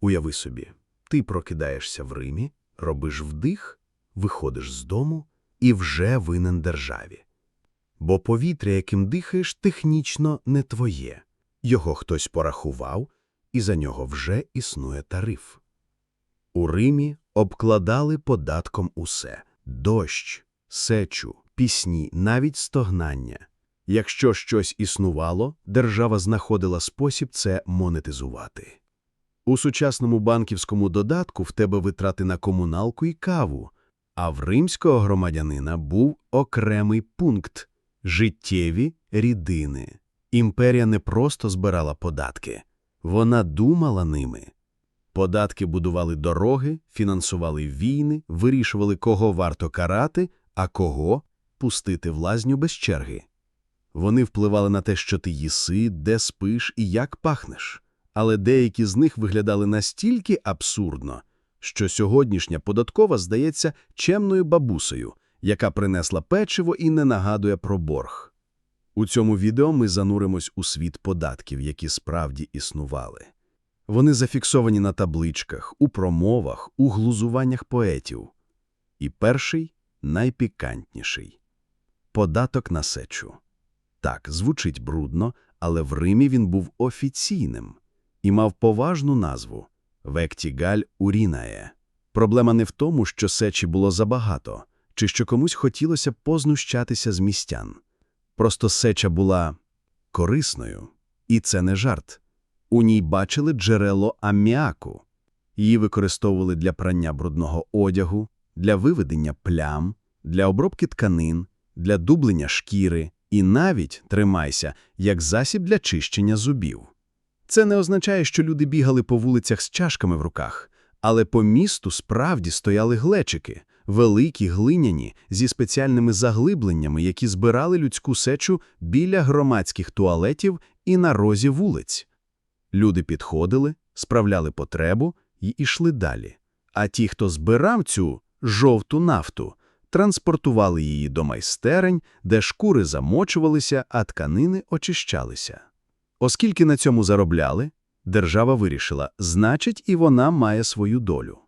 Уяви собі, ти прокидаєшся в Римі, робиш вдих, виходиш з дому і вже винен державі. Бо повітря, яким дихаєш, технічно не твоє. Його хтось порахував, і за нього вже існує тариф. У Римі обкладали податком усе – дощ, сечу, пісні, навіть стогнання. Якщо щось існувало, держава знаходила спосіб це монетизувати. У сучасному банківському додатку в тебе витрати на комуналку і каву, а в римського громадянина був окремий пункт – життєві рідини. Імперія не просто збирала податки, вона думала ними. Податки будували дороги, фінансували війни, вирішували, кого варто карати, а кого пустити в лазню без черги. Вони впливали на те, що ти їси, де спиш і як пахнеш. Але деякі з них виглядали настільки абсурдно, що сьогоднішня податкова здається чемною бабусею, яка принесла печиво і не нагадує про борг. У цьому відео ми зануримось у світ податків, які справді існували. Вони зафіксовані на табличках, у промовах, у глузуваннях поетів. І перший – найпікантніший – податок на сечу. Так, звучить брудно, але в Римі він був офіційним і мав поважну назву – «Вектігаль урінає». Проблема не в тому, що сечі було забагато, чи що комусь хотілося познущатися з містян. Просто сеча була корисною, і це не жарт. У ній бачили джерело аміаку. Її використовували для прання брудного одягу, для виведення плям, для обробки тканин, для дублення шкіри і навіть, тримайся, як засіб для чищення зубів. Це не означає, що люди бігали по вулицях з чашками в руках, але по місту справді стояли глечики, великі глиняні, зі спеціальними заглибленнями, які збирали людську сечу біля громадських туалетів і на розі вулиць. Люди підходили, справляли потребу і йшли далі. А ті, хто збирав цю жовту нафту, транспортували її до майстерень, де шкури замочувалися, а тканини очищалися. Оскільки на цьому заробляли, держава вирішила, значить, і вона має свою долю.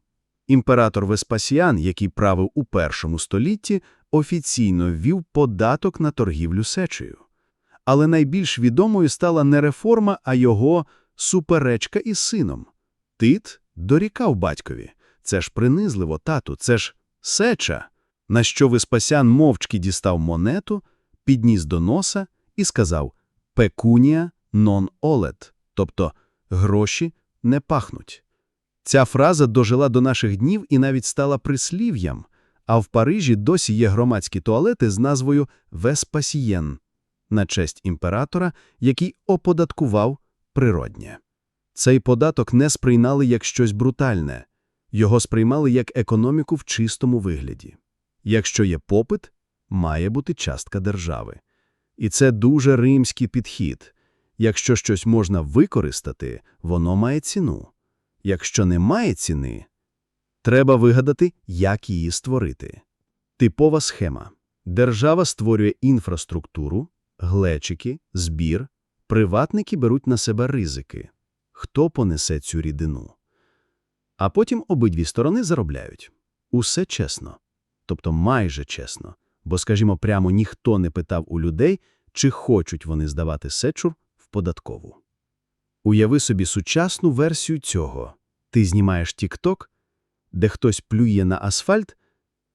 Імператор Веспасіан, який правив у першому столітті, офіційно ввів податок на торгівлю сечею. Але найбільш відомою стала не реформа, а його суперечка із сином. Тит дорікав батькові. Це ж принизливо, тату, це ж сеча. На що Веспасян мовчки дістав монету, підніс до носа і сказав «пекунія олет», тобто «гроші не пахнуть». Ця фраза дожила до наших днів і навіть стала прислів'ям, а в Парижі досі є громадські туалети з назвою «Веспасієн» на честь імператора, який оподаткував природнє. Цей податок не сприймали як щось брутальне, його сприймали як економіку в чистому вигляді. Якщо є попит, має бути частка держави. І це дуже римський підхід. Якщо щось можна використати, воно має ціну. Якщо немає ціни, треба вигадати, як її створити. Типова схема. Держава створює інфраструктуру, глечики, збір, приватники беруть на себе ризики. Хто понесе цю рідину? А потім обидві сторони заробляють. Усе чесно. Тобто майже чесно. Бо, скажімо, прямо ніхто не питав у людей, чи хочуть вони здавати сечур податкову. Уяви собі сучасну версію цього. Ти знімаєш тік-ток, де хтось плює на асфальт,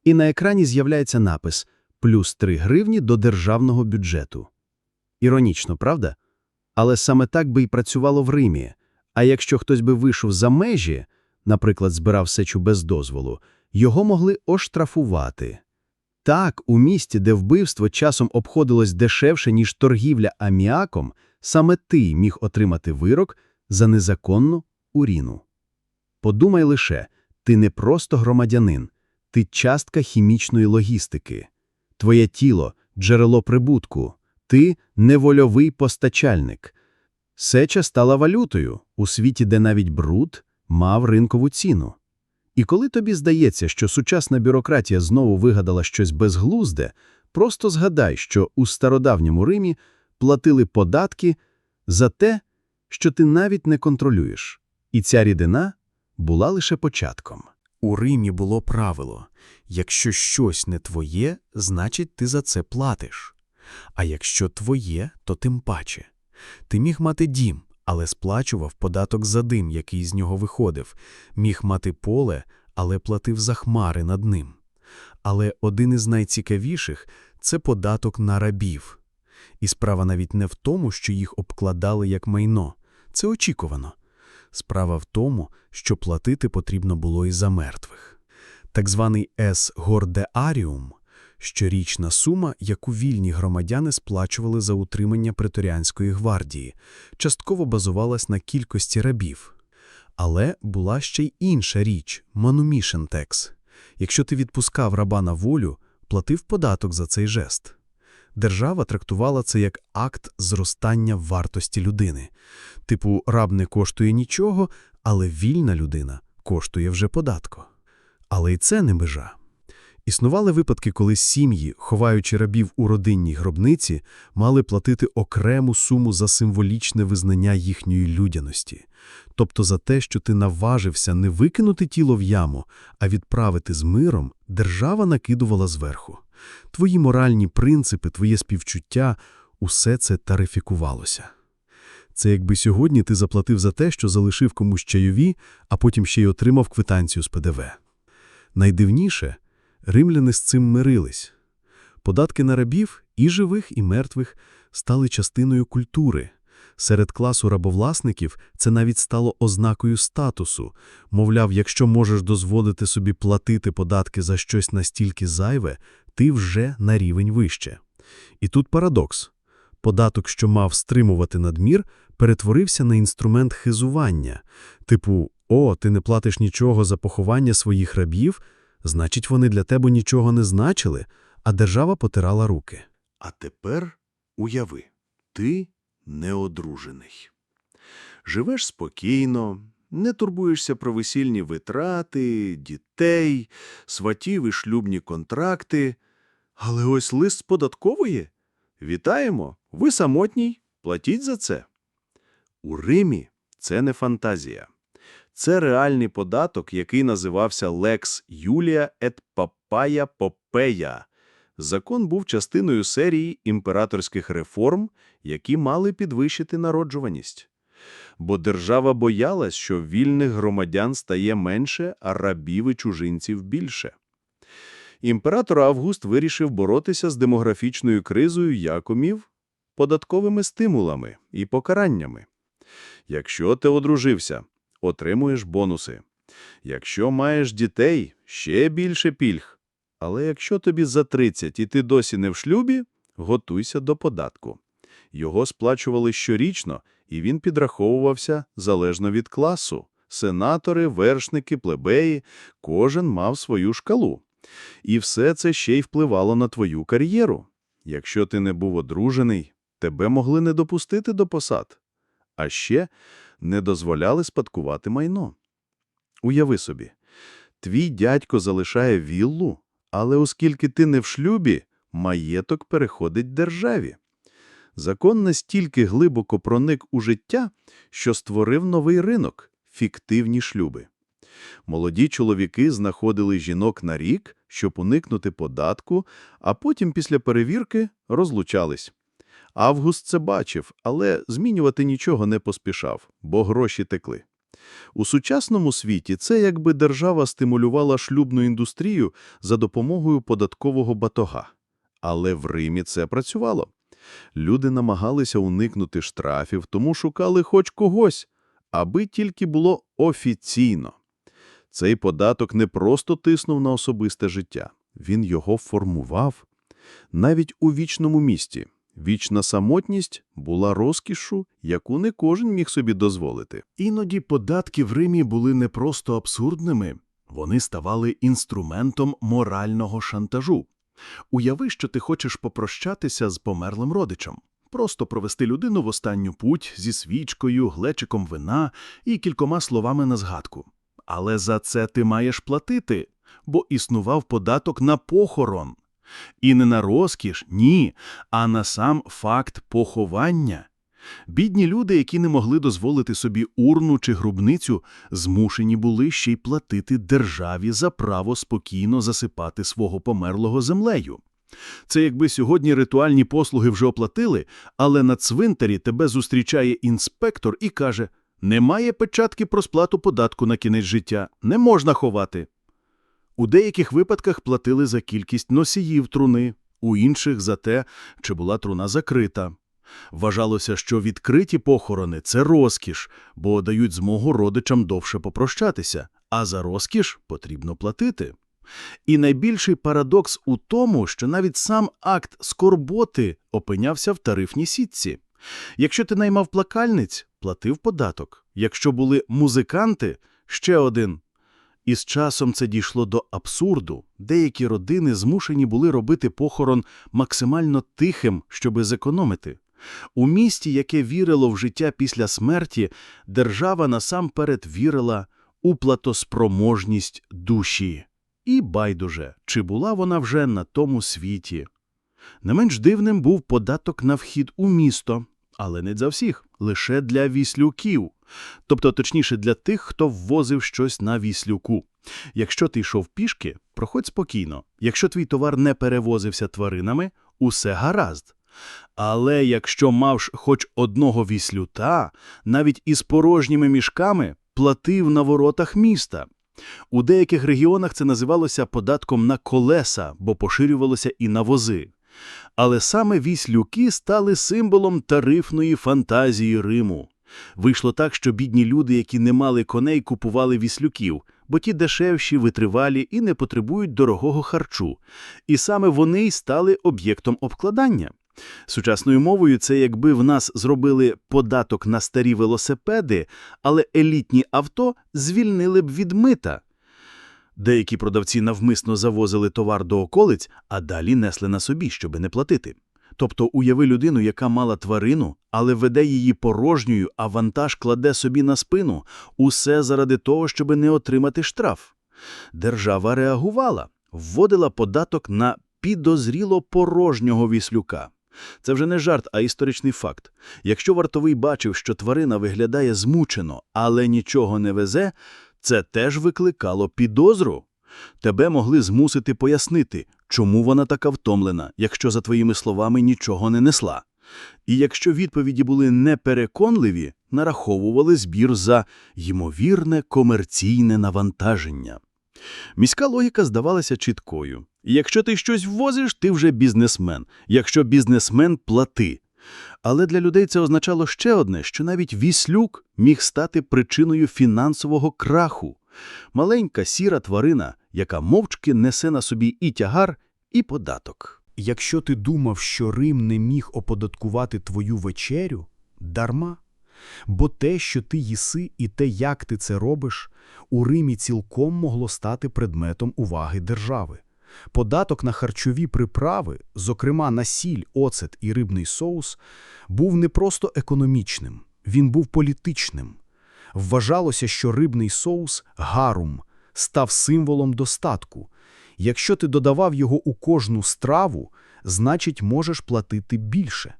і на екрані з'являється напис «плюс 3 гривні до державного бюджету». Іронічно, правда? Але саме так би й працювало в Римі. А якщо хтось би вийшов за межі, наприклад, збирав сечу без дозволу, його могли оштрафувати. Так, у місті, де вбивство часом обходилось дешевше, ніж торгівля аміаком, саме ти міг отримати вирок за незаконну уріну. Подумай лише, ти не просто громадянин, ти частка хімічної логістики. Твоє тіло – джерело прибутку, ти – невольовий постачальник. Сеча стала валютою у світі, де навіть бруд мав ринкову ціну. І коли тобі здається, що сучасна бюрократія знову вигадала щось безглузде, просто згадай, що у стародавньому Римі платили податки за те, що ти навіть не контролюєш. І ця рідина була лише початком. У Римі було правило якщо щось не твоє, значить ти за це платиш. А якщо твоє, то тим паче. Ти міг мати дім, але сплачував податок за дим, який з нього виходив, міг мати поле, але платив за хмари над ним. Але один із найцікавіших – це податок на рабів. І справа навіть не в тому, що їх обкладали як майно. Це очікувано. Справа в тому, що платити потрібно було і за мертвих. Так званий «ес гордеаріум» – щорічна сума, яку вільні громадяни сплачували за утримання преторіанської гвардії, частково базувалась на кількості рабів. Але була ще й інша річ – манумішен текс. Якщо ти відпускав раба на волю, платив податок за цей жест. Держава трактувала це як акт зростання вартості людини. Типу, раб не коштує нічого, але вільна людина коштує вже податко. Але й це не межа. Існували випадки, коли сім'ї, ховаючи рабів у родинній гробниці, мали платити окрему суму за символічне визнання їхньої людяності. Тобто за те, що ти наважився не викинути тіло в яму, а відправити з миром, держава накидувала зверху. Твої моральні принципи, твоє співчуття – усе це тарифікувалося. Це якби сьогодні ти заплатив за те, що залишив комусь чайові, а потім ще й отримав квитанцію з ПДВ. Найдивніше – римляни з цим мирились. Податки на рабів, і живих, і мертвих, стали частиною культури. Серед класу рабовласників це навіть стало ознакою статусу. Мовляв, якщо можеш дозволити собі платити податки за щось настільки зайве, ти вже на рівень вище. І тут парадокс. Податок, що мав стримувати надмір, перетворився на інструмент хизування. Типу, о, ти не платиш нічого за поховання своїх рабів, значить, вони для тебе нічого не значили, а держава потирала руки. А тепер уяви, ти неодружений. Живеш спокійно, не турбуєшся про весільні витрати, дітей, сватів і шлюбні контракти. Але ось лист податкової. Вітаємо, ви самотній, платіть за це. У Римі це не фантазія. Це реальний податок, який називався Lex Julia et Papaya Popea. Закон був частиною серії імператорських реформ, які мали підвищити народжуваність. Бо держава боялась, що вільних громадян стає менше, а рабів і чужинців більше. Імператор Август вирішив боротися з демографічною кризою як умів податковими стимулами і покараннями. Якщо ти одружився, отримуєш бонуси. Якщо маєш дітей, ще більше пільг. Але якщо тобі за 30 і ти досі не в шлюбі, готуйся до податку. Його сплачували щорічно, і він підраховувався залежно від класу. Сенатори, вершники, плебеї – кожен мав свою шкалу. І все це ще й впливало на твою кар'єру. Якщо ти не був одружений, тебе могли не допустити до посад. А ще не дозволяли спадкувати майно. Уяви собі, твій дядько залишає віллу, але оскільки ти не в шлюбі, маєток переходить державі. Закон настільки глибоко проник у життя, що створив новий ринок – фіктивні шлюби. Молоді чоловіки знаходили жінок на рік, щоб уникнути податку, а потім після перевірки розлучались. Август це бачив, але змінювати нічого не поспішав, бо гроші текли. У сучасному світі це якби держава стимулювала шлюбну індустрію за допомогою податкового батога. Але в Римі це працювало. Люди намагалися уникнути штрафів, тому шукали хоч когось, аби тільки було офіційно. Цей податок не просто тиснув на особисте життя, він його формував. Навіть у вічному місті вічна самотність була розкішу, яку не кожен міг собі дозволити. Іноді податки в Римі були не просто абсурдними, вони ставали інструментом морального шантажу. Уяви, що ти хочеш попрощатися з померлим родичем. Просто провести людину в останню путь зі свічкою, глечиком вина і кількома словами на згадку. Але за це ти маєш платити, бо існував податок на похорон. І не на розкіш, ні, а на сам факт поховання. Бідні люди, які не могли дозволити собі урну чи грубницю, змушені були ще й платити державі за право спокійно засипати свого померлого землею. Це якби сьогодні ритуальні послуги вже оплатили, але на цвинтарі тебе зустрічає інспектор і каже «Немає печатки про сплату податку на кінець життя, не можна ховати». У деяких випадках платили за кількість носіїв труни, у інших – за те, чи була труна закрита. Вважалося, що відкриті похорони – це розкіш, бо дають змогу родичам довше попрощатися, а за розкіш потрібно платити. І найбільший парадокс у тому, що навіть сам акт скорботи опинявся в тарифній сітці. Якщо ти наймав плакальниць – платив податок. Якщо були музиканти – ще один. І з часом це дійшло до абсурду. Деякі родини змушені були робити похорон максимально тихим, щоби зекономити. У місті, яке вірило в життя після смерті, держава насамперед вірила у платоспроможність душі. І байдуже, чи була вона вже на тому світі. Не менш дивним був податок на вхід у місто, але не за всіх, лише для віслюків. Тобто, точніше, для тих, хто ввозив щось на віслюку. Якщо ти йшов пішки, проходь спокійно. Якщо твій товар не перевозився тваринами, усе гаразд. Але якщо мав хоч одного віслюта, навіть із порожніми мішками, платив на воротах міста. У деяких регіонах це називалося податком на колеса, бо поширювалося і на вози. Але саме віслюки стали символом тарифної фантазії Риму. Вийшло так, що бідні люди, які не мали коней, купували віслюків, бо ті дешевші, витривалі і не потребують дорогого харчу. І саме вони й стали об'єктом обкладання. Сучасною мовою це якби в нас зробили податок на старі велосипеди, але елітні авто звільнили б від мита. Деякі продавці навмисно завозили товар до околиць, а далі несли на собі, щоби не платити. Тобто уяви людину, яка мала тварину, але веде її порожньою, а вантаж кладе собі на спину. Усе заради того, щоби не отримати штраф. Держава реагувала, вводила податок на підозріло порожнього віслюка. Це вже не жарт, а історичний факт. Якщо вартовий бачив, що тварина виглядає змучено, але нічого не везе, це теж викликало підозру. Тебе могли змусити пояснити, чому вона така втомлена, якщо, за твоїми словами, нічого не несла. І якщо відповіді були непереконливі, нараховували збір за ймовірне комерційне навантаження. Міська логіка здавалася чіткою. Якщо ти щось ввозиш, ти вже бізнесмен. Якщо бізнесмен – плати. Але для людей це означало ще одне, що навіть віслюк міг стати причиною фінансового краху. Маленька сіра тварина, яка мовчки несе на собі і тягар, і податок. Якщо ти думав, що Рим не міг оподаткувати твою вечерю, дарма. Бо те, що ти їси, і те, як ти це робиш, у Римі цілком могло стати предметом уваги держави. Податок на харчові приправи, зокрема на сіль, оцет і рибний соус, був не просто економічним, він був політичним. Вважалося, що рибний соус – гарум, став символом достатку. Якщо ти додавав його у кожну страву, значить можеш платити більше.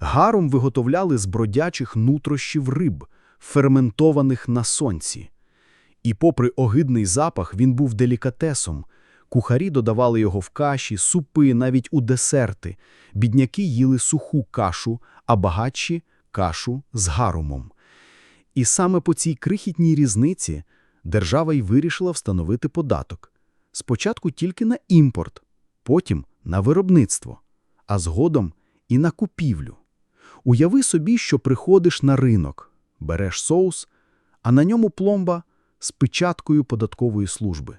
Гарум виготовляли з бродячих нутрощів риб, ферментованих на сонці. І попри огидний запах, він був делікатесом. Кухарі додавали його в каші, супи, навіть у десерти. Бідняки їли суху кашу, а багатші – кашу з гарумом. І саме по цій крихітній різниці держава й вирішила встановити податок. Спочатку тільки на імпорт, потім на виробництво, а згодом і на купівлю. Уяви собі, що приходиш на ринок, береш соус, а на ньому пломба з печаткою податкової служби.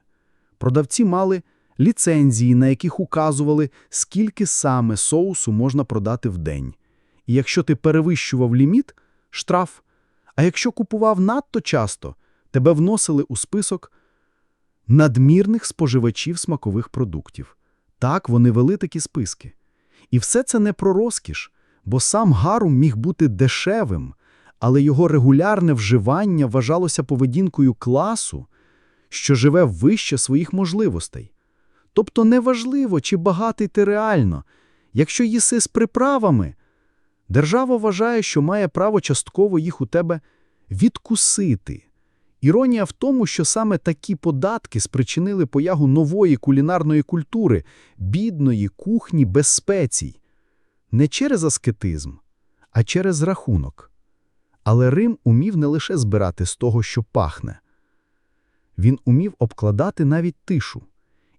Продавці мали ліцензії, на яких указували, скільки саме соусу можна продати в день. І якщо ти перевищував ліміт – штраф. А якщо купував надто часто, тебе вносили у список надмірних споживачів смакових продуктів. Так, вони вели такі списки. І все це не про розкіш, бо сам гарум міг бути дешевим, але його регулярне вживання вважалося поведінкою класу, що живе вище своїх можливостей. Тобто неважливо, чи багатий ти реально. Якщо їси з приправами, Держава вважає, що має право частково їх у тебе відкусити. Іронія в тому, що саме такі податки спричинили появу нової кулінарної культури, бідної кухні без спецій. Не через аскетизм, а через рахунок. Але Рим умів не лише збирати з того, що пахне. Він умів обкладати навіть тишу.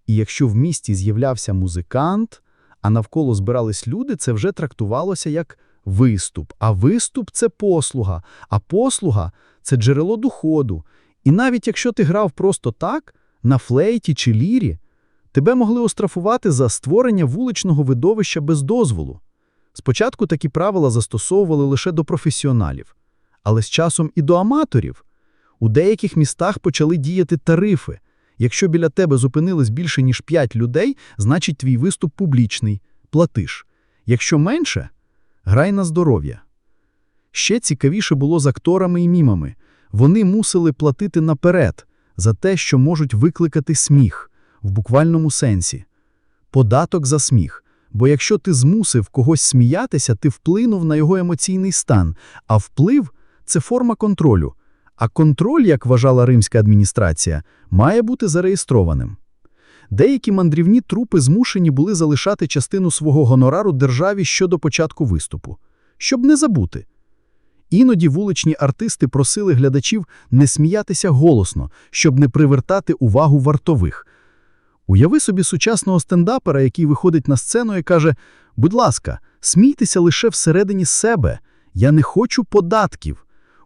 І якщо в місті з'являвся музикант, а навколо збирались люди, це вже трактувалося як виступ. А виступ – це послуга, а послуга – це джерело доходу. І навіть якщо ти грав просто так, на флейті чи лірі, тебе могли оштрафувати за створення вуличного видовища без дозволу. Спочатку такі правила застосовували лише до професіоналів, але з часом і до аматорів. У деяких містах почали діяти тарифи. Якщо біля тебе зупинилось більше, ніж 5 людей, значить твій виступ публічний, платиш. Якщо менше – грай на здоров'я. Ще цікавіше було з акторами і мімами. Вони мусили платити наперед за те, що можуть викликати сміх, в буквальному сенсі. Податок за сміх. Бо якщо ти змусив когось сміятися, ти вплинув на його емоційний стан, а вплив – це форма контролю. А контроль, як вважала римська адміністрація, має бути зареєстрованим. Деякі мандрівні трупи змушені були залишати частину свого гонорару державі щодо початку виступу, щоб не забути. Іноді вуличні артисти просили глядачів не сміятися голосно, щоб не привертати увагу вартових. Уяви собі сучасного стендапера, який виходить на сцену і каже: «Будь ласка, смійтеся лише всередині себе, я не хочу податків».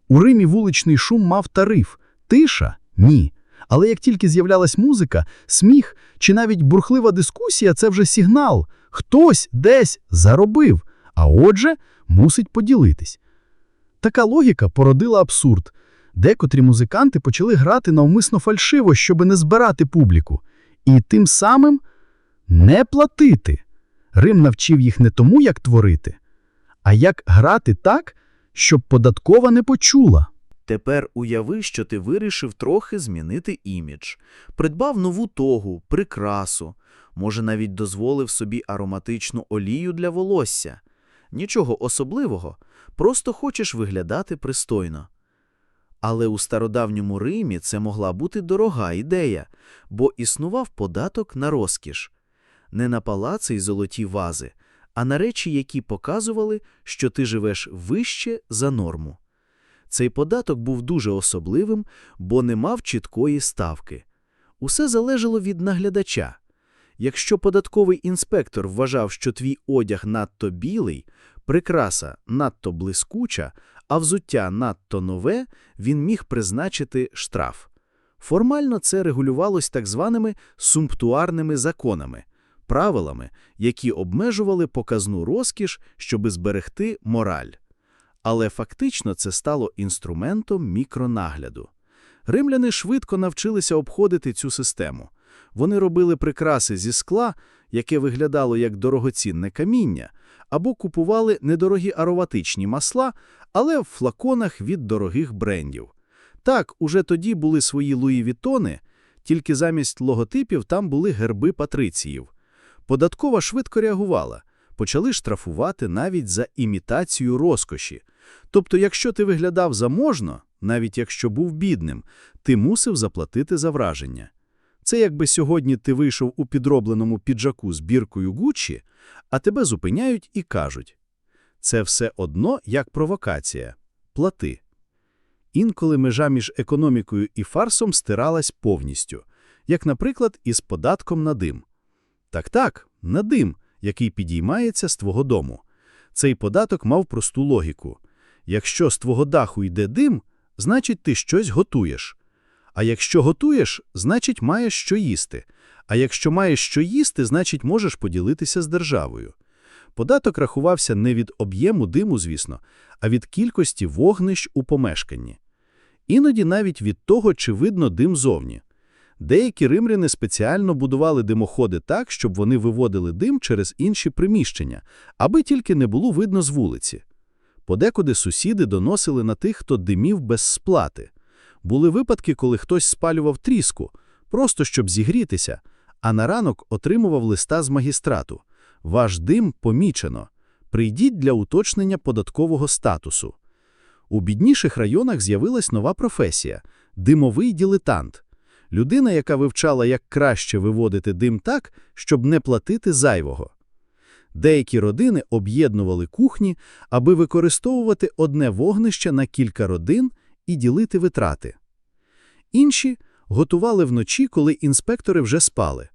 У Римі вуличний шум мав тариф, тиша – ні. Але як тільки з'являлась музика, сміх чи навіть бурхлива дискусія – це вже сигнал. Хтось десь заробив, а отже, мусить поділитись. Така логіка породила абсурд. Декотрі музиканти почали грати навмисно фальшиво, щоб не збирати публіку. І тим самим не платити. Рим навчив їх не тому, як творити, а як грати так, щоб податкова не почула. Тепер уяви, що ти вирішив трохи змінити імідж. Придбав нову тогу, прикрасу, може навіть дозволив собі ароматичну олію для волосся. Нічого особливого, просто хочеш виглядати пристойно. Але у стародавньому Римі це могла бути дорога ідея, бо існував податок на розкіш. Не на палаци й золоті вази, а на речі, які показували, що ти живеш вище за норму. Цей податок був дуже особливим, бо не мав чіткої ставки. Усе залежало від наглядача. Якщо податковий інспектор вважав, що твій одяг надто білий, прикраса надто блискуча, а взуття надто нове, він міг призначити штраф. Формально це регулювалось так званими сумптуарними законами, правилами, які обмежували показну розкіш, щоби зберегти мораль. Але фактично це стало інструментом мікронагляду. Римляни швидко навчилися обходити цю систему. Вони робили прикраси зі скла, яке виглядало як дорогоцінне каміння, або купували недорогі ароматичні масла, але в флаконах від дорогих брендів. Так, уже тоді були свої Луї Вітони, тільки замість логотипів там були герби патриціїв. Податкова швидко реагувала, почали штрафувати навіть за імітацію розкоші. Тобто, якщо ти виглядав заможно, навіть якщо був бідним, ти мусив заплатити за враження. Це якби сьогодні ти вийшов у підробленому піджаку з біркою Гуччі, а тебе зупиняють і кажуть «Це все одно як провокація. Плати». Інколи межа між економікою і фарсом стиралась повністю, як, наприклад, із податком на дим. Так-так, на дим, який підіймається з твого дому. Цей податок мав просту логіку. Якщо з твого даху йде дим, значить ти щось готуєш. А якщо готуєш, значить маєш що їсти. А якщо маєш що їсти, значить можеш поділитися з державою. Податок рахувався не від об'єму диму, звісно, а від кількості вогнищ у помешканні. Іноді навіть від того, чи видно дим зовні. Деякі римляни спеціально будували димоходи так, щоб вони виводили дим через інші приміщення, аби тільки не було видно з вулиці. Подекуди сусіди доносили на тих, хто димів без сплати. Були випадки, коли хтось спалював тріску, просто щоб зігрітися, а на ранок отримував листа з магістрату. Ваш дим помічено. прийдіть для уточнення податкового статусу. У бідніших районах з'явилась нова професія – димовий дилетант. Людина, яка вивчала, як краще виводити дим так, щоб не платити зайвого. Деякі родини об'єднували кухні, аби використовувати одне вогнище на кілька родин і ділити витрати. Інші готували вночі, коли інспектори вже спали.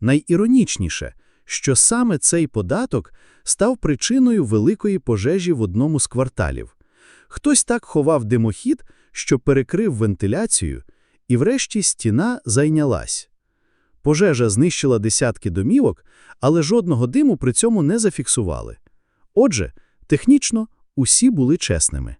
Найіронічніше, що саме цей податок став причиною великої пожежі в одному з кварталів. Хтось так ховав димохід, що перекрив вентиляцію, і врешті стіна зайнялась. Пожежа знищила десятки домівок, але жодного диму при цьому не зафіксували. Отже, технічно усі були чесними.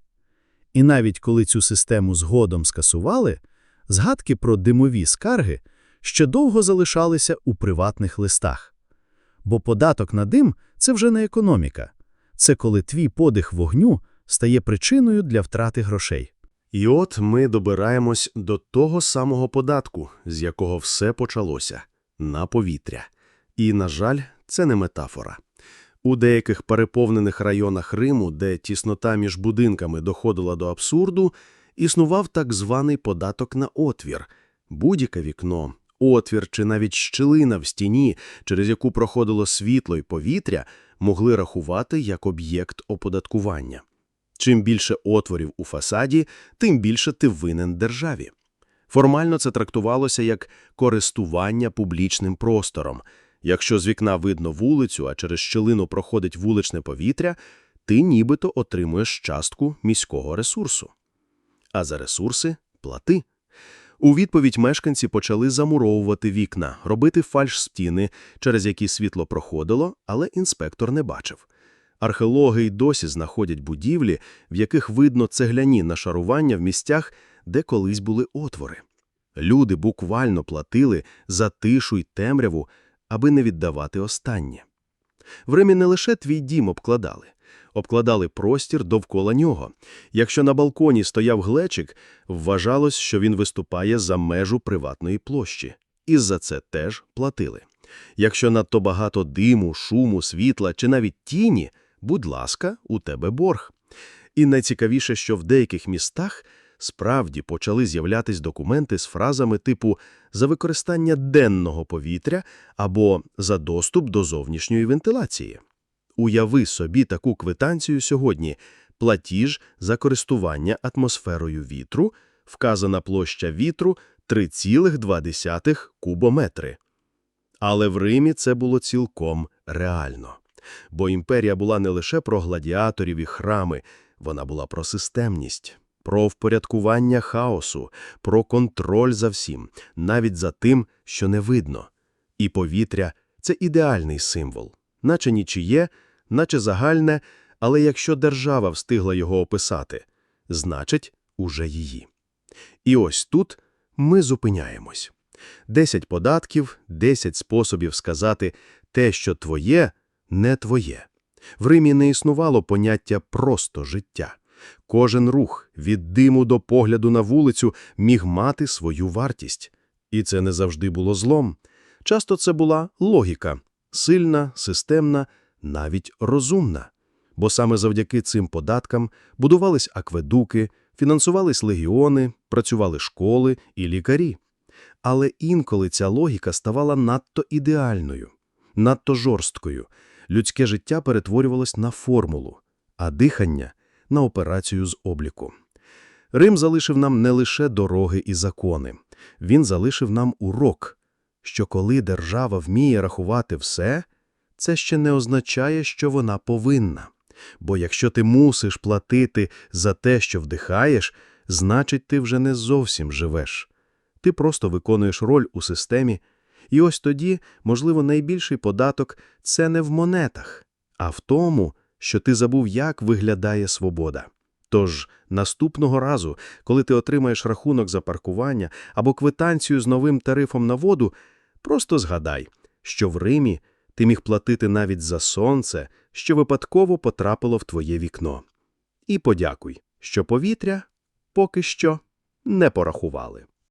І навіть коли цю систему згодом скасували, згадки про димові скарги ще довго залишалися у приватних листах. Бо податок на дим – це вже не економіка. Це коли твій подих вогню стає причиною для втрати грошей. І от ми добираємось до того самого податку, з якого все почалося – на повітря. І, на жаль, це не метафора. У деяких переповнених районах Риму, де тіснота між будинками доходила до абсурду, існував так званий податок на отвір – будь-яке вікно, отвір чи навіть щілина в стіні, через яку проходило світло й повітря, могли рахувати як об'єкт оподаткування. Чим більше отворів у фасаді, тим більше ти винен державі. Формально це трактувалося як користування публічним простором. Якщо з вікна видно вулицю, а через щелину проходить вуличне повітря, ти нібито отримуєш частку міського ресурсу. А за ресурси – плати. У відповідь мешканці почали замуровувати вікна, робити фальш-стіни, через які світло проходило, але інспектор не бачив. Археологи й досі знаходять будівлі, в яких видно цегляні нашарування в місцях, де колись були отвори. Люди буквально платили за тишу й темряву, аби не віддавати останнє. В Римі не лише твій дім обкладали. Обкладали простір довкола нього. Якщо на балконі стояв глечик, вважалось, що він виступає за межу приватної площі. І за це теж платили. Якщо надто багато диму, шуму, світла чи навіть тіні, будь ласка, у тебе борг. І найцікавіше, що в деяких містах справді почали з'являтись документи з фразами типу «за використання денного повітря» або «за доступ до зовнішньої вентиляції». Уяви собі таку квитанцію сьогодні – платіж за користування атмосферою вітру, вказана площа вітру 3,2 кубометри. Але в Римі це було цілком реально. Бо імперія була не лише про гладіаторів і храми, вона була про системність, про впорядкування хаосу, про контроль за всім, навіть за тим, що не видно. І повітря – це ідеальний символ, наче нічиє, наче загальне, але якщо держава встигла його описати, значить, уже її. І ось тут ми зупиняємось. Десять податків, десять способів сказати те, що твоє, не твоє. В Римі не існувало поняття «просто життя». Кожен рух, від диму до погляду на вулицю, міг мати свою вартість. І це не завжди було злом. Часто це була логіка – сильна, системна, навіть розумна. Бо саме завдяки цим податкам будувались акведуки, фінансувались легіони, працювали школи і лікарі. Але інколи ця логіка ставала надто ідеальною, надто жорсткою. Людське життя перетворювалось на формулу, а дихання – на операцію з обліку. Рим залишив нам не лише дороги і закони. Він залишив нам урок, що коли держава вміє рахувати все, це ще не означає, що вона повинна. Бо якщо ти мусиш платити за те, що вдихаєш, значить ти вже не зовсім живеш. Ти просто виконуєш роль у системі, і ось тоді, можливо, найбільший податок – це не в монетах, а в тому, що ти забув, як виглядає свобода. Тож наступного разу, коли ти отримаєш рахунок за паркування або квитанцію з новим тарифом на воду, просто згадай, що в Римі ти міг платити навіть за сонце, що випадково потрапило в твоє вікно. І подякуй, що повітря поки що не порахували.